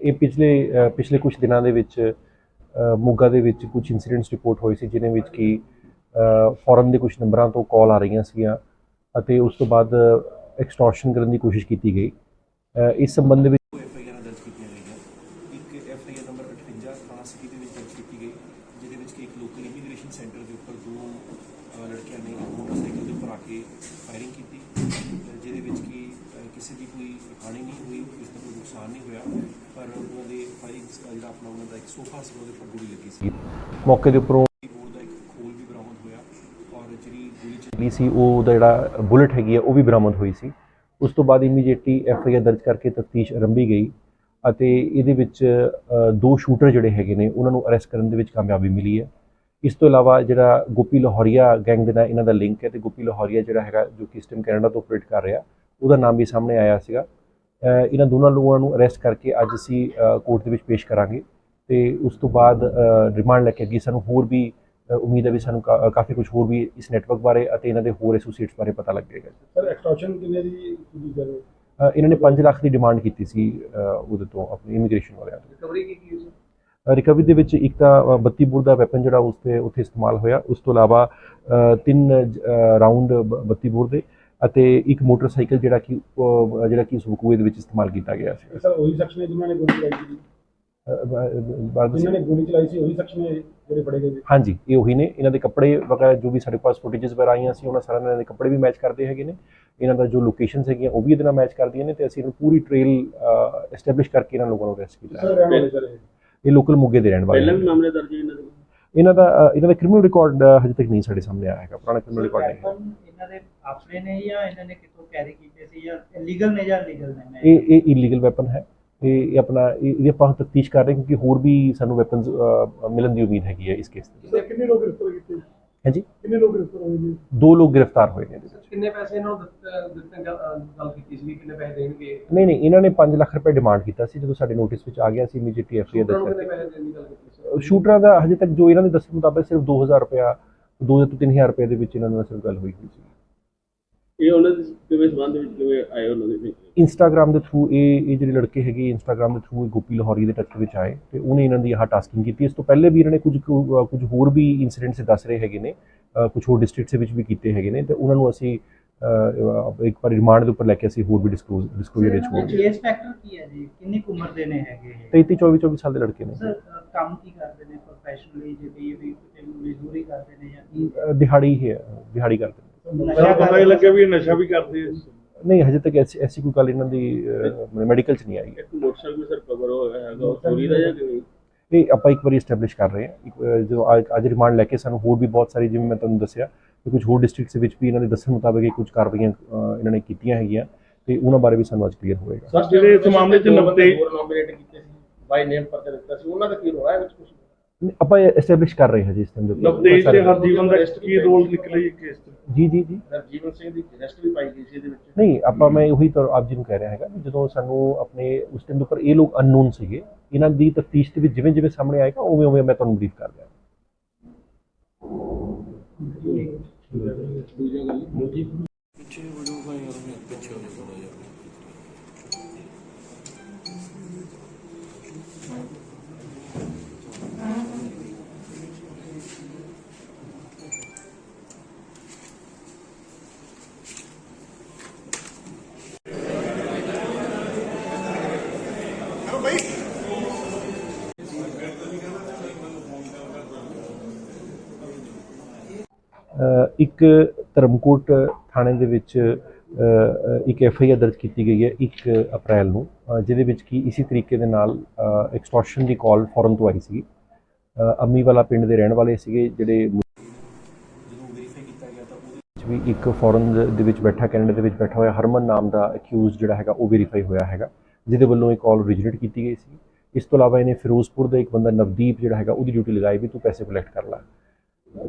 ਇਹ ਪਿਛਲੇ ਪਿਛਲੇ ਕੁਝ ਦਿਨਾਂ ਦੇ ਵਿੱਚ ਮੋਗਾ ਦੇ ਵਿੱਚ ਕੁਝ ਇਨਸੀਡੈਂਟਸ ਰਿਪੋਰਟ ਹੋਏ ਸੀ ਜਿਨ੍ਹਾਂ ਵਿੱਚ ਕਿ ਫੋਰਨ ਦੇ ਕੁਝ ਨੰਬਰਾਂ ਤੋਂ ਕਾਲ ਆ ਰਹੀਆਂ ਸੀਗੀਆਂ ਅਤੇ ਉਸ ਤੋਂ ਬਾਅਦ ਐਕਸਟੋਰਸ਼ਨ ਕਰਨ ਦੀ ਕੋਸ਼ਿਸ਼ ਕੀਤੀ ਗਈ। ਇਸ ਸੰਬੰਧ ਵਿੱਚ ਸੈਂਟਰ ਦੇ ਉੱਪਰ ਦੋ ਲੜਕਿਆਂ ਨੇ ਮੋਟਰਸਾਈਕਲ ਦੇ ਉੱਪਰ ਆ ਕੇ ਫਾਇਰਿੰਗ ਕੀਤੀ। ਕਿਸੇ ਦੀ ਕੋਈ ਹਾਨੀ ਨਹੀਂ ਹੋਈ ਕਿਸੇ ਦਾ ਕੋਈ ਨੁਕਸਾਨ ਨਹੀਂ ਹੋਇਆ ਪਰ ਉਹਨਾਂ ਦੇ ਫਾਇਰਿੰਗ ਜਿਹੜਾ ਆਪਣਾ ਉਹਨਾਂ ਦਾ ਇੱਕ ਸੋਫਾ ਸੀ ਉਹਦੇ ਉੱਪਰ ਗੋਲੀ ਲੱਗੀ ਸੀ। ਮੌਕੇ ਦੇ ਉੱਪਰੋਂ ਬੋਰਡ ਦਾ ਇੱਕ ਖੋਲ ਵੀ ਬਰਾਮਦ ਹੋਇਆ ਔਰ ਜਿਹੜੀ ਗੋਲੀ ਚੱਲੀ ਸੀ ਉਹ ਉਹਦਾ ਜਿਹੜਾ ਬੁਲਟ ਹੈਗੀ ਹੈ ਉਹ ਵੀ ਬਰਾਮਦ ਹੋਈ ਸੀ। ਉਸ ਤੋਂ ਬਾਅਦ ਇਮੀਡੀਏਟਲੀ ਐਫ ਆਈ ਆਰ ਦਰਜ ਕਰਕੇ ਤਫਤੀਸ਼ ਆਰੰਭੀ ਗਈ ਅਤੇ ਇਹਦੇ ਵਿੱਚ ਦੋ ਸ਼ੂਟਰ ਜਿਹੜੇ ਹੈਗੇ ਨੇ ਉਹਨਾਂ ਨੂੰ ਅਰੈਸਟ ਕਰਨ ਦੇ ਵਿੱਚ ਕਾਮਯਾਬੀ ਮਿਲੀ ਹੈ। ਇਸ ਤੋਂ ਇਲਾਵਾ ਜਿਹੜਾ ਗੋਪੀ ਲਾਹੌਰੀਆ ਗੈਂਗ ਦੇ ਨਾਲ ਇਹਨਾਂ ਦਾ ਲਿੰਕ ਹੈ ਤੇ ਗੋਪੀ ਲਾਹੌਰੀਆ ਜਿਹੜਾ ਹੈਗਾ ਜੋ ਕਿ ਇਸ ਟਾਈਮ ਕੈਨੇਡਾ ਤੋਂ ਆਪਰੇਟ ਕਰ ਰਿਹਾ ਉਹਦਾ ਨਾਮ ਵੀ ਸਾਹਮਣੇ ਆਇਆ ਸੀਗਾ। ਇਹਨਾਂ ਦੋਨਾਂ ਲੋਕਾਂ ਨੂੰ ਅਰੈਸਟ ਕਰਕੇ ਅੱਜ ਅਸੀਂ ਕੋਰਟ ਦੇ ਵਿੱਚ ਪੇਸ਼ ਕਰਾਂਗੇ ਤੇ ਉਸ ਤੋਂ ਬਾਅਦ ਰਿਮਾਂਡ ਲੈ ਕੇ ਅੱਗੇ ਸਾਨੂੰ ਹੋਰ ਵੀ ਉਮੀਦ ਹੈ ਵੀ ਸਾਨੂੰ ਕਾ- ਕਾਫੀ ਕੁਝ ਹੋਰ ਵੀ ਇਸ ਨੈਟਵਰਕ ਬਾਰੇ ਅਤੇ ਇਹਨਾਂ ਦੇ ਹੋਰ ਐਸੋਸੀਏਟਸ ਬਾਰੇ ਪਤਾ ਲੱਗੇਗਾ ਸਰ ਐਕਸਟ੍ਰੈਕਸ਼ਨ ਕਿੰਨੇ ਦੀ ਇਹਨਾਂ ਨੇ 5 ਲੱਖ ਦੀ ਡਿਮਾਂਡ ਕੀਤੀ ਸੀ ਉਹਦੇ ਤੋਂ ਆਪਣੀ ਇਮੀਗ੍ਰੇਸ਼ਨ ਵਾਲਿਆਂ ਤੋਂ। ਰਿਕਵਰੀ ਕੀ ਕੀ ਰਿਕਵਰੀ ਦੇ ਵਿੱਚ ਇੱਕ ਤਾਂ 32 ਬੋਰ ਦਾ ਵੈਪਨ ਜਿਹੜਾ ਉਸ ਤੇ ਉੱਥੇ ਇਸਤੇਮਾਲ ਹੋਇਆ। ਉਸ ਤੋਂ ਇਲਾਵਾ ਤਿੰਨ ਰਾਉਂਡ 32 ਬੋਰ ਦੇ। ਅਤੇ ਇੱਕ ਮੋਟਰਸਾਈਕਲ ਜਿਹੜਾ ਕਿ ਜਿਹੜਾ ਕਿ ਸੁਖੂਏ ਦੇ ਵਿੱਚ ਇਸਤੇਮਾਲ ਕੀਤਾ ਗਿਆ ਸੀ ਸਰ ਉਹੀ ਸ਼ਖਸ ਨੇ ਜਿਨ੍ਹਾਂ ਨੇ ਗੋਲੀ ਚਲਾਈ ਸੀ ਅ, ਬ- ਬਾਅਦ ਜਿਨ੍ਹਾਂ ਨੇ ਗੋਲੀ ਚਲਾਈ ਸੀ ਉਹੀ ਸ਼ਖਸ ਨੇ ਜਿਹੜੇ ਫੜੇ ਗਏ ਜੀ ਹਾਂਜੀ ਇਹ ਉਹੀ ਨੇ ਇਹਨਾਂ ਦੇ ਕੱਪੜੇ ਵਗੈਰਾ ਜੋ ਵੀ ਸਾਡੇ ਪਾਸ ਫੁਟੇजेस ਵਗੈਰਾ ਆਈਆਂ ਸੀ ਉਹਨਾਂ ਸਾਰਿਆਂ ਨਾਲ ਦੇ ਕੱਪੜੇ ਵੀ ਮੈਚ ਕਰਦੇ ਹੈਗੇ ਨੇ ਇਹਨਾਂ ਦਾ ਜੋ ਲੋਕੇਸ਼ਨਸ ਹੈਗੀਆਂ ਉਹ ਵੀ ਇਹਦੇ ਨਾਲ ਮੈਚ ਕਰਦੀਆਂ ਨੇ ਤੇ ਅਸੀਂ ਇਹਨੂੰ ਪੂਰੀ ਟ੍ਰੇਲ ਐਸਟੈਬਲਿਸ਼ ਕਰਕੇ ਇਹਨਾਂ ਲੋਕਾਂ ਨੂੰ ਅਰੈਸਟ ਕੀਤਾ ਸਰ ਹੈ। ਰਹਿਣ ਵਾਲੇ ਸਰ ਇਹ। ਇਹ ਲੋਕਲ ਮੁੱਗੇ ਦੇ ਰਹਿਣ ਵਾਲੇ ਪਹਿਲਾਂ ਵੀ ਨੇ। ਮਾਮਲੇ ਦਰਜ ਹੈ ਇਹਨਾਂ ਦੇ ਇਹਨਾਂ ਦਾ ਇਹਨਾਂ ਦਾ ਕ੍ਰਿਮੀਨਲ ਰਿਕਾਰਡ ਹਜੇ ਤੱਕ ਨਹੀਂ ਸਾਡੇ ਸਾਹਮਣੇ ਆਇਆ ਹੈਗਾ ਪੁਰਾਣਾ ਕ੍ਰਿਮੀਨਲ ਰਿਕਾਰਡ ਨਹੀਂ ਹੈ। ਇਹਨਾਂ ਦੇ ਆਪਣੇ ਨੇ ਜਾਂ ਇਹਨਾਂ ਨੇ ਕਿਤੋਂ ਕੈਰੀ ਕੀਤੇ ਸੀ ਜਾਂ ਲੀਗਲ ਨੇ ਜਾਂ ਲੀਗਲ ਨੇ? ਇਹ ਇਹ ਇਲੀਗਲ ਵੈਪਨ ਹੈ। ਇਹ ਆਪਣਾ ਇਹ- ਆਪਾਂ ਤਫਤੀਸ਼ ਕਰ ਰਹੇ ਹਾਂ ਕਿਉਂਕਿ ਹੋਰ ਵੀ ਸਾਨੂੰ ਵੈਪਨਸ ਮਿਲਣ ਦੀ ਉਮੀਦ ਹੈਗੀ ਹੈ ਇਸ ਕੇਸ ਦੇ ਕਿੰਨੇ ਲੋਕ ਗ੍ਰਿਫਤਾਰ ਕੀਤੇ? ਹਾਂਜੀ? ਕਿੰਨੇ ਲੋਕ ਗ੍ਰਿਫਤਾਰ ਹੋਏ ਜੀ ਦੋ ਲੋਕ ਗ੍ਰਿਫਤਾਰ ਹੋਏ ਨੇ ਕਿੰਨੇ ਪੈਸੇ ਇਹਨਾਂ ਨੂੰ ਦਿੱਤੇ ਗੱਲ ਕੀਤੀ ਸੀ ਕਿੰਨੇ ਪੈਸੇ ਦੇਣਗੇ? ਨਹੀਂ ਨਹੀਂ ਇਹਨਾਂ ਨੇ 5 ਲੱਖ ਰੁਪਏ ਡਿਮਾਂਡ ਕੀਤਾ ਸੀ ਜਦੋਂ ਸਾਡੇ ਨੋਟਿਸ ਵਿੱਚ ਆ ਗਿਆ ਸੀ ਇਮੀਡੀਏਟਲੀ ਐਫਆਈਆਰ ਦਰਜ ਨੂੰ ਕਿੰਨੇ ਕਰਕੇ ਪੈਸੇ ਦੇਣ ਦੀ ਗੱਲ ਕੀਤੀ ਸੀ? ਸ਼ੂਟਰਾਂ ਦਾ ਹਜੇ ਤੱਕ ਜੋ ਇਹਨਾਂ ਦੇ ਦੱਸਣ ਮੁਤਾਬਕ ਸਿਰਫ 2000 ਰੁਪਇਆ 2 ਤੋਂ 3000 ਰੁਪਏ ਦੇ ਵਿੱਚ ਇਹਨਾਂ ਨਾਲ ਸਿਰਫ ਗੱਲ ਹੋਈ ਹੋਈ ਸੀ। ਇਹ ਉਹਨਾਂ ਦੇ ਕਿਵੇਂ ਸੰਬੰਧ ਵਿੱਚ ਕਿਵੇਂ ਆਏ ਉਹਨਾਂ ਦੇ ਵਿੱਚ? ਇੰਸਟਾਗ੍ਰam ਦੇ ਥਰੂ ਇਹ ਇਹ ਜਿਹੜੇ ਲੜਕੇ ਹੈਗੇ ਇੰਸਟਾਗ੍ਰam ਦੇ ਥਰੂ ਗੋਪੀ ਲਾਹੌਰੀ ਦੇ ਟੱਚ ਵਿੱਚ ਆਏ ਤੇ ਉਹਨੇ ਇਹਨਾਂ ਦੀ ਆਹ ਟਾਸਕਿੰਗ ਕੀਤੀ ਇਸ ਤੋਂ ਪਹਿਲੇ ਵੀ ਇਹਨਾਂ ਨੇ ਕੁਝ ਕੁ- ਕੁਝ ਹੋਰ ਵੀ ਇਨਸੀਡੈਂਟਸ ਦੱਸ ਰਹੇ ਹੈਗੇ ਨੇ ਕੁਝ ਹੋਰ ਡਿਸਟ੍ਰਿਕਟਸ ਵਿੱਚ ਵੀ ਕੀਤੇ ਹੈਗੇ ਨੇ ਤੇ ਉਹਨਾਂ ਨੂੰ ਅਸੀਂ ਅਹ, ਇੱਕ ਵਾਰ ਰਿਮਾਂਡ ਦੇ ਉੱਪਰ ਲੈ ਕੇ ਅਸੀਂ ਹੋਰ ਵੀ ਡਿਸਕਲੋਜ਼ ਡਿਸਕਲੋਜ਼ਰ ਵਿੱਚ ਹੋਵਾਂਗੇ ਕੇਸ ਫੈਕਟਰ ਕੀ ਹੈ ਜੀ ਕਿੰਨੀ ਕੁ ਉਮਰ ਦੇ ਨੇ ਹੈਗੇ ਇਹ? 33 24 24 ਸਾਲ ਦੇ ਲੜਕੇ ਨੇ ਸਰ ਅ, ਕੰਮ ਕੀ ਕਰਦੇ ਨੇ ਪ੍ਰੋਫੈਸ਼ਨਲੀ ਜੇ ਵੀ ਵੀ ਕਿਤੇ ਮਜ਼ਦੂਰੀ ਕਰਦੇ ਨੇ ਜਾਂ ਕੀ ਅਹ, ਦਿਹਾੜੀ ਹੀ ਹੈ ਦਿਹਾੜੀ ਕਰਦੇ ਨੇ ਨਸ਼ਾ ਪਤਾ ਹੀ ਲੱਗਿਆ ਵੀ ਇਹ ਨਸ਼ਾ ਵੀ ਕਰਦੇ ਆ। ਨਹੀਂ ਹਜੇ ਤੱਕ ਐਸੀ ਐਸੀ ਕੋਈ ਗੱਲ ਇਹਨਾਂ ਦੀ ਮੈਡੀਕਲ ਚ ਨਹੀਂ ਆਈ। ਹੈ ਇੱਕ ਮੋਟਰਸਾਈਕਲ ਵੀ ਸਰ ਕਵਰ ਹੋਇਆ ਹੈਗਾ ਉਹ ਚੋਰੀ ਦਾ ਜਾਂ ਕਿਵੇਂ? ਇਹ ਆਪਾਂ ਇੱਕ ਵਾਰੀ ਐਸਟੈਬਲਿਸ਼ ਕਰ ਰਹੇ ਹਾਂ। ਜਦੋਂ ਅੱਜ ਰਿਮਾਂਡ ਲੈ ਕੇ ਸਾਨੂੰ ਹੋਰ ਵੀ ਬਹੁਤ ਸਾਰੀ ਜਿਵੇਂ ਮੈਂ ਤੁਹਾਨੂੰ ਦੱਸਿਆ ਕਿ ਕੁਝ ਹੋਰ ਡਿਸਟ੍ਰਿਕਟਸ ਵਿੱਚ ਵੀ ਇਹਨਾਂ ਦੇ ਦੱਸਣ ਮੁਤਾਬਕ ਇਹ ਕੁਝ ਕਾਰਵਾਈਆਂ ਇਹਨਾਂ ਨੇ ਕੀਤੀਆਂ ਹੈਗੀਆਂ ਤੇ ਉਹਨਾਂ ਬਾਰੇ ਵੀ ਸਾਨੂੰ ਅੱਜ ਕਲੀਅਰ ਹੋਏਗਾ। ਸਰ ਜਿਹੜੇ ਇਸ ਮਾਮਲੇ 'ਚ ਨਬਤੇ ਹੋਰ ਨੋਮੀਨੇਟ ਕੀਤੇ ਸੀ ਬਾਈ ਨੇਮ ਪਰਚਾ ਦਿੱਤਾ ਸੀ ਉਹਨਾਂ ਦਾ ਕੀ ਰੋਇਆ ਵਿੱਚ ਕੁਝ ਆਪਾਂ ਐਸਟੈਬਲਿਸ਼ ਕਰ ਰਹੇ ਹਾਂ ਜੀ ਇਸ ਟਾਈਮ ਦੇ ਉੱਤੇ। ਨਬਤੇਜ ਤੇ ਹਰਜੀਵਨ ਦਾ ਕੀ ਰੋਲ ਨਿਕਲਿਆ ਜੀ ਕੇਸ 'ਚ ਜੀ ਜੀ ਜੀ। ਜੀਵਨ ਸਿੰਘ ਦੀ ਅਰੈਸਟ ਵੀ ਪਾਈ ਗਈ ਸੀ ਇਹਦੇ ਵਿੱਚ। ਨਹੀਂ ਆਪਾਂ ਮੈਂ ਉਹੀ ਤਾਂ ਆਪ ਜੀ ਨੂੰ ਕਹਿ ਰਿਹਾ ਹੈਗਾ ਵੀ ਜਦੋਂ ਸਾਨੂੰ ਆਪਣੇ ਉਸ ਟਾਈਮ ਦੇ ਉੱਪਰ ਇਹ ਲੋਕ ਅਨਨੋਨ ਸੀਗੇ ਇਹਨਾਂ ਦੀ ਤਫਤੀਸ਼ ਦੇ ਵਿੱਚ ਜਿਵੇਂ ਜਿਵੇਂ ਸਾਹਮਣੇ ਆਏਗਾ ਉਵੇਂ ਉਵੇਂ ਮੈਂ ਤੁਹਾਨੂੰ ਬਰੀਫ ਕਰ ਦਿਆਂ ਅ, ਇੱਕ ਧਰਮਕੋਟ ਥਾਣੇ ਦੇ ਵਿੱਚ ਇੱਕ ਐਫ ਆਈ ਆਰ ਦਰਜ ਕੀਤੀ ਗਈ ਹੈ 1 ਅਪ੍ਰੈਲ ਨੂੰ ਜਿਹਦੇ ਵਿੱਚ ਕੀ ਇਸੇ ਤਰੀਕੇ ਦੇ ਨਾਲ ਐਕਸਟੋਰਸ਼ਨ ਦੀ ਕਾਲ ਫੌਰਨ ਤੋਂ ਆਈ ਸੀ ਅੰਮੀ ਵਾਲਾ ਪਿੰਡ ਦੇ ਰਹਿਣ ਵਾਲੇ ਸੀਗੇ ਜਿਹੜੇ ਵੈਰੀਫਾਈ ਕੀਤਾ ਗਿਆ ਤਾਂ ਉਹਦੇ ਵਿੱਚ ਵੀ ਇੱਕ ਫੋਰਨ ਦੇ ਵਿੱਚ ਬੈਠਾ, ਕੈਨੇਡਾ ਦੇ ਵਿੱਚ ਬੈਠਾ ਹੋਇਆ ਹਰਮਨ ਨਾਮ ਦਾ ਅਕਿਊਜ਼ ਜਿਹੜਾ ਹੈਗਾ ਉਹ ਵੈਰੀਫਾਈ ਹੋਇਆ ਹੈਗਾ, ਜਿਹਦੇ ਵੱਲੋਂ ਇਹ ਕਾਲ originated ਕੀਤੀ ਗਈ ਸੀ। ਇਸ ਤੋਂ ਇਲਾਵਾ ਇਹਨੇ ਫਿਰੋਜ਼ਪੁਰ ਦਾ ਇੱਕ ਬੰਦਾ ਨਵਦੀਪ ਜਿਹੜਾ ਹੈਗਾ, ਉਹਦੀ ਡਿਊਟੀ ਲਗਾਈ ਵੀ ਤੂੰ ਪੈਸੇ ਕਲੈਕਟ ਕਰ ਲੈ।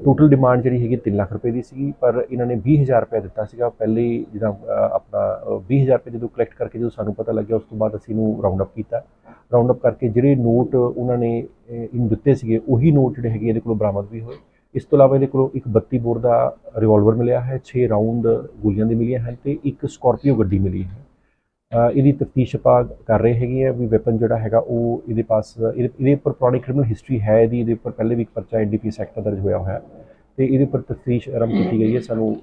ਟੋਟਲ ਡਿਮਾਂਡ ਜਿਹੜੀ ਹੈਗੀ 3 ਲੱਖ ਰੁਪਏ ਦੀ ਸੀਗੀ ਪਰ ਇਹਨਾਂ ਨੇ 20000 ਰੁਪਏ ਦਿੱਤਾ ਸੀਗਾ। ਪਹਿਲੇ ਹੀ ਜਿਹਦਾ ਆਪਣਾ ਅ, 20000 ਰੁਪਏ ਜਦੋਂ ਕਲੈਕਟ ਕਰਕੇ ਜਦੋਂ ਸਾਨੂੰ ਪਤਾ ਲੱਗਿਆ ਉਸ ਤੋਂ ਬਾਅਦ ਅਸੀਂ ਇਹਨੂੰ ਰਾਉਂਡ ਅਪ ਕੀਤਾ। ਰਾਉਂਡ ਅਪ ਕਰਕੇ ਜਿਹੜੇ ਨੋਟ ਉਹਨਾਂ ਨੇ ਇਹਨੂੰ ਦਿੱਤੇ ਸੀਗੇ ਉਹੀ ਨੋਟ ਜਿਹੜੇ ਹੈਗੇ ਇਹਦੇ ਕੋਲੋਂ ਬਰਾਮਦ ਵੀ ਹੋਏ। ਇਸ ਤੋਂ ਇਲਾਵਾ ਇਹਦੇ ਕੋਲੋਂ ਇੱਕ 32 ਬੋਰ ਦਾ ਰਿਵਾਲਵਰ ਮਿਲਿਆ ਹੈ 6 ਰਾਉਂਡ ਗੋਲੀਆਂ ਦੀ ਮਿਲੀਆਂ ਹਨ ਤੇ ਇੱਕ ਸਕਾਰਪੀਓ ਗੱਡੀ ਮਿਲੀ ਹੈ। ਇਹਦੀ ਤਫਤੀਸ਼ ਆਪਾਂ ਕਰ ਰਹੇ ਹੈਗੇ ਆ ਵੀ ਵੈਪਨ ਜਿਹੜਾ ਹੈਗਾ ਉਹ ਇਹਦੇ ਪਾਸ ਇਹਦੇ ਉੱਪਰ ਪੁਰਾਣੀ ਕ੍ਰਿਮੀਨਲ ਹਿਸਟਰੀ ਹੈ ਇਹਦੀ ਇਹਦੇ ਉੱਪਰ ਪਹਿਲੇ ਵੀ ਇੱਕ ਪਰਚਾ ਐਨਡੀਪੀਐਸ ਐਕਟ ਦਰਜ ਹੋਇਆ ਹੋਇਆ। ਹੈ ਤੇ ਇਹਦੇ ਉੱਪਰ ਤਫਤੀਸ਼ ਆਰੰਭ ਕੀਤੀ ਗਈ ਹੈ। ਸਾਨੂੰ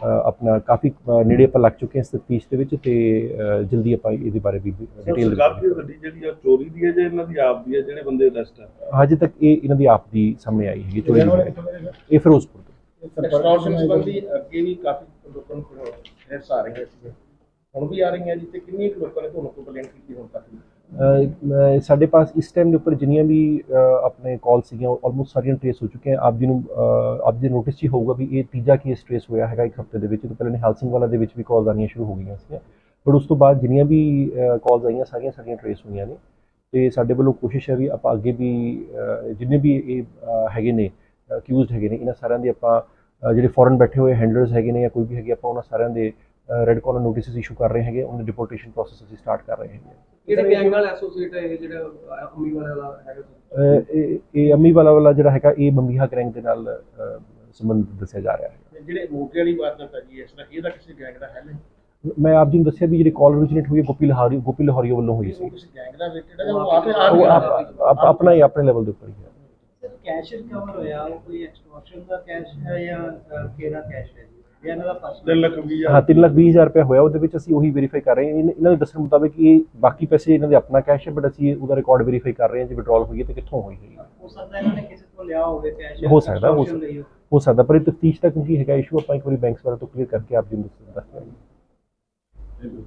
ਆਪਣਾ ਕਾਫੀ ਨੇੜੇ ਆਪਾਂ ਲੱਗ ਚੁੱਕੇ ਹਾਂ ਇਸ ਤਫਤੀਸ਼ ਦੇ ਵਿੱਚ ਤੇ ਜਲਦੀ ਆਪਾਂ ਇਹਦੇ ਬਾਰੇ ਵੀ ਡਿਟੇਲ ਸਰਕਾਰ ਦੀ ਗੱਡੀ ਜਿਹੜੀ ਆ ਚੋਰੀ ਦੀ ਹੈ ਜਾਂ ਇਹਨਾਂ ਦੀ ਆਪ ਦੀ ਹੈ? ਜਿਹੜੇ ਬੰਦੇ ਅਰੈਸਟ ਆ? ਹਜੇ ਤੱਕ ਇਹ ਇਹਨਾਂ ਦੀ ਆਪ ਦੀ ਸਾਹਮਣੇ ਆਈ ਹੈਗੀ ਚੋਰੀ ਦੀ। ਇਹ ਫਿਰੋਜ਼ਪੁਰ ਤੋਂ। ਐਕਸਟੋਰਸ਼ਨ ਸੰਬੰਧੀ ਅੱਗੇ ਵੀ ਕਾਫੀ ਲੋਕਾਂ ਨੂੰ ਹਿਰਸ ਆ ਰਹੀਆਂ ਸੀ ਹੁਣ ਵੀ ਆ ਰਹੀਆਂ ਜੀ ਤੇ ਕਿੰਨੇ ਕੁ ਲੋਕਾਂ ਨੇ ਤੁਹਾਨੂੰ ਕੰਪਲੇਂਟ ਕੀਤੀ ਹੁਣ ਤੱਕ? ਦੀ ਸਾਡੇ ਪਾਸ ਇਸ ਟਾਈਮ ਦੇ ਉੱਪਰ ਜਿੰਨੀਆਂ ਵੀ ਅ, ਆਪਣੇ ਕਾਲ ਸੀਗੀਆਂ ਆਲਮੋਸਟ ਸਾਰੀਆਂ ਟ੍ਰੇਸ ਹੋ ਚੁੱਕੀਆਂ ਆਪ ਜੀ ਨੂੰ ਅ, ਆਪ ਜੀ ਨੋਟਿਸ 'ਚ ਹੀ ਹੋਊਗਾ ਵੀ ਇਹ ਤੀਜਾ ਕੇਸ ਟ੍ਰੇਸ ਹੋਇਆ ਹੈਗਾ ਇੱਕ ਹਫ਼ਤੇ ਦੇ ਵਿੱਚ। ਤੋਂ ਪਹਿਲਾਂ ਨਿਹਾਲ ਸਿੰਘ ਵਾਲਾ ਦੇ ਵਿੱਚ ਵੀ ਕਾਲਸ ਆਉਣੀਆਂ ਸ਼ੁਰੂ ਹੋ ਗਈਆਂ ਸੀਗੀਆਂ। ਪਰ ਉਸ ਤੋਂ ਬਾਅਦ ਜਿੰਨੀਆਂ ਵੀ ਕਾਲਸ ਆਈਆਂ ਸਾਰੀਆਂ ਸਾਰੀਆਂ ਟ੍ਰੇਸ ਹੋਈਆਂ ਨੇ। ਤੇ ਸਾਡੇ ਵੱਲੋਂ ਕੋਸ਼ਿਸ਼ ਹੈ ਵੀ ਆਪਾਂ ਅੱਗੇ ਵੀ ਅ, ਜਿੰਨੇ ਵੀ ਇਹ ਅ, ਹੈਗੇ ਨੇ ਅਕਿਊਜ਼ਡ ਹੈਗੇ ਨੇ ਇਹਨਾਂ ਸਾਰਿਆਂ ਦੇ ਆਪਾਂ ਅ, ਜਿਹੜੇ ਫੋਰਨ ਬੈਠੇ ਹੋਏ ਹੈਂਡਲਰਸ ਹੈਗੇ ਨੇ ਜਾਂ ਕੋਈ ਵੀ ਹੈਗੇ ਆਪਾਂ ਉਹਨਾਂ ਸਾਰਿਆਂ ਦੇ ਰੈੱਡ ਕਾਰਨਰ ਨੋਟਿਸਸ ਇਸ਼ੂ ਕਰ ਰਹੇ ਹੈਗੇ ਉਹਨਾਂ ਦੀ ਡਿਪੋਰਟੇਸ਼ਨ ਪ੍ਰੋਸੈਸ ਅਸੀਂ ਸਟਾਰਟ ਕਰ ਰਹੇ ਹੈਗੇ। ਕਿਹੜੇ ਗੈਂਗ ਨਾਲ ਐਸੋਸੀਏਟ ਹੈ ਇਹ ਜਿਹੜਾ ਅੰਮੀ ਵਾਲੇ ਹੈਗਾ ਇਹ ਇਹ ਅੰਮੀ ਵਾਲਾ ਵਾਲਾ ਜਿਹੜਾ ਹੈਗਾ ਇਹ ਬੰਬੀਹਾ ਗੈਂਗ ਦੇ ਨਾਲ ਸੰਬੰਧ ਦੱਸਿਆ ਜਾ ਰਿਹਾ ਹੈ ਜਿਹੜੇ ਮੋਟੇ ਵਾਲੀ ਵਾਰਦਾਤ ਹੈ ਜੀ ਇਸ ਤਰ੍ਹਾਂ ਇਹਦਾ ਕਿਸੇ ਗੈਂਗ ਦਾ ਹੈ ਨਹੀਂ। ਮੈਂ ਆਪ ਜੀ ਨੂੰ ਦੱਸਿਆ ਵੀ ਜਿਹੜੀ ਕਾਲ originated ਹੋਈ ਗੋਪੀ ਲਹਾਰੀ ਗੋਪੀ ਲਾਹੌਰੀ ਵੱਲੋਂ ਹੋਈ ਸੀ। ਉਹ ਕਿਸੇ ਗੈਂਗ ਦਾ ਰਿਲੇਟਡ ਹੈ ਜਾਂ ਉਹ ਆਪੇ ਆਪਣਾ ਹੀ ਆਪਣੇ ਲੈਵਲ ਦੇ ਉੱਪਰ ਹੀ ਹੈ। ਸਰ ਕੈਸ਼ ਰਿਕਵਰ ਹੋਇਆ ਕੋਈ ਐਕਸਟੋਰਸ਼ਨ ਦਾ ਕੈਸ਼ ਹੈ ਜਾਂ ਕਿਹੜਾ ਕੈਸ਼ ਹੈ ਇਹਨਾਂ ਦਾ 3 ਲੱਖ ਵੀਹ ਹਾਂ ਹਜ਼ਾਰ 3 ਲੱਖ 20 ਹਜ਼ਾਰ ਰੁਪਏ ਹੋਇਆ ਉਹਦੇ ਵਿੱਚ ਅਸੀਂ ਉਹੀ ਵੈਰੀਫਾਈ ਕਰ ਰਹੇ ਹਾਂ। ਇਹਨਾਂ ਇਹਨਾਂ ਦੇ ਦੱਸਣ ਮੁਤਾਬਕ ਇਹ ਬਾਕੀ ਪੈਸੇ ਇਹਨਾਂ ਦੇ ਆਪਣਾ ਕੈਸ਼ ਹੈ ਬਟ ਅਸੀਂ ਉਹਦਾ ਰਿਕਾਰਡ ਵੈਰੀਫਾਈ ਕਰ ਰਹੇ ਹਾਂ ਜੇ ਵਿਡਰਾਲ ਹੋਈ ਹੈ ਤੇ ਕਿੱਥੋਂ ਹੋਈ ਹੈ। ਹੋ ਸਕਦਾ ਇਹਨਾਂ ਨੇ ਕਿਸੇ ਤੋਂ ਲਿਆ ਹੋਵੇ ਕੈਸ਼ ਹੋ ਸਕਦਾ, ਹੋ ਸਕਦਾ। ਹੋ ਸਕਦਾ ਪਰ ਇਹ ਤਫਤੀਸ਼ ਦਾ ਕਿਉਂਕਿ ਹੈਗਾ ਇਸ਼ੂ ਆਪਾਂ ਇੱਕ ਵਾਰੀ ਬੈਂਕਸ ਵਾਲੇ ਤੋਂ ਕਲੀਅਰ ਕਰਕੇ ਆਪ ਜੀ ਨੂੰ ਦੱਸ ਦੱਸ ਦਿਆਂਗੇ